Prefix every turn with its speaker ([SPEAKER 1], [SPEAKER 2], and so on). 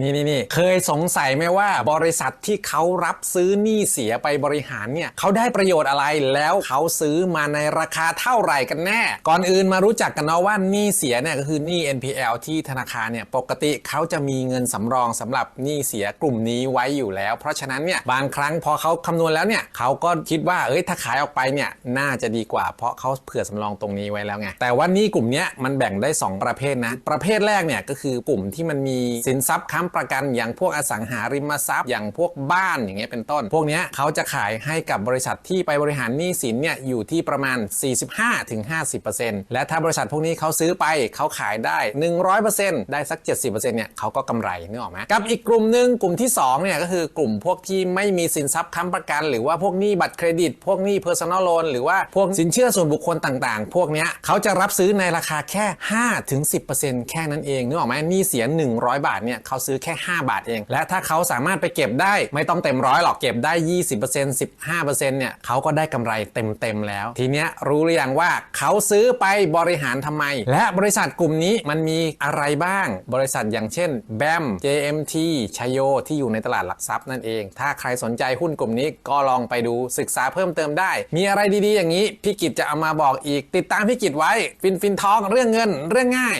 [SPEAKER 1] นี่นี่นี่เคยสงสัยไหมว่าบริษัทที่เขารับซื้อหนี้เสียไปบริหารเนี่ยเขาได้ประโยชน์อะไรแล้วเขาซื้อมาในราคาเท่าไหร่กันแน่ ก่อนอื่นมารู้จักกันเนาะว่าหนี้เสียเนี่ยก็คือหนี้ NPL ที่ธนาคารเนี่ยปกติเขาจะมีเงินสำรองสำหรับหนี้เสียกลุ่มนี้ไว้อยู่แล้ว เพราะฉะนั้นเนี่ยบางครั้งพอเขาคำนวณแล้วเนี่ยเขาก็คิดว่าเอ้ยถ้าขายออกไปเนี่ยน่าจะดีกว่า เพราะเขาเผื่อสำรองตรงนี้ไว้แล้วไงแต่ว่าหนี้กลุ่มนี้มันแบ่งได้ 2 ประเภทนะประเภทแรกเนี่ยก็คือกลุ่มที่มันมีสินทรัพย์ค้ำประกันอย่างพวกอสังหาริมทรัพย์ อย่างพวกบ้านอย่างเงี้ยเป็นต้น พวกเนี้ยเขาจะขายให้กับบริษัทที่ไปบริหารหนี้สินเนี่ยอยู่ที่ประมาณ 45-50%และถ้าบริษัทพวกนี้เขาซื้อไปเขาขายได้ 100%ได้สัก 70%เนี่ยเขาก็กำไรนึกออกไหมกับอีกกลุ่มหนึ่งกลุ่มที่2เนี่ยก็คือกลุ่มพวกที่ไม่มีสินทรัพย์ค้ำประกัน หรือว่าพวกหนี้บัตรเครดิต พวกหนี้ personal loan หรือว่าพวกสินเชื่อส่วนบุคคลต่างๆ พวกเนี้ยเขาจะรับซื้อในราคาแค่ 5-10%แค่นั้นเองนึกออกไหมหนี้เสีย 100 บาทเนี่ยเขาซื้อแค่ 5 บาทเอง และถ้าเขาสามารถไปเก็บได้ไม่ต้องเต็มร้อยหรอกเก็บได้ 20% 15%เนี่ยเขาก็ได้กำไรเต็มๆแล้ว ทีเนี้ยรู้หรือยังว่าเขาซื้อไปบริหารทำไม และบริษัทกลุ่มนี้มันมีอะไรบ้าง บริษัทอย่างเช่น BAM JMT ชโยที่อยู่ในตลาดหลักทรัพย์นั่นเอง ถ้าใครสนใจหุ้นกลุ่มนี้ก็ลองไปดูศึกษาเพิ่มเติมได้ มีอะไรดีๆอย่างนี้พี่กิจจะเอามาบอกอีก ติดตามพี่กิจไว้ ฟินฟินทองเรื่องเงินเรื่องง่าย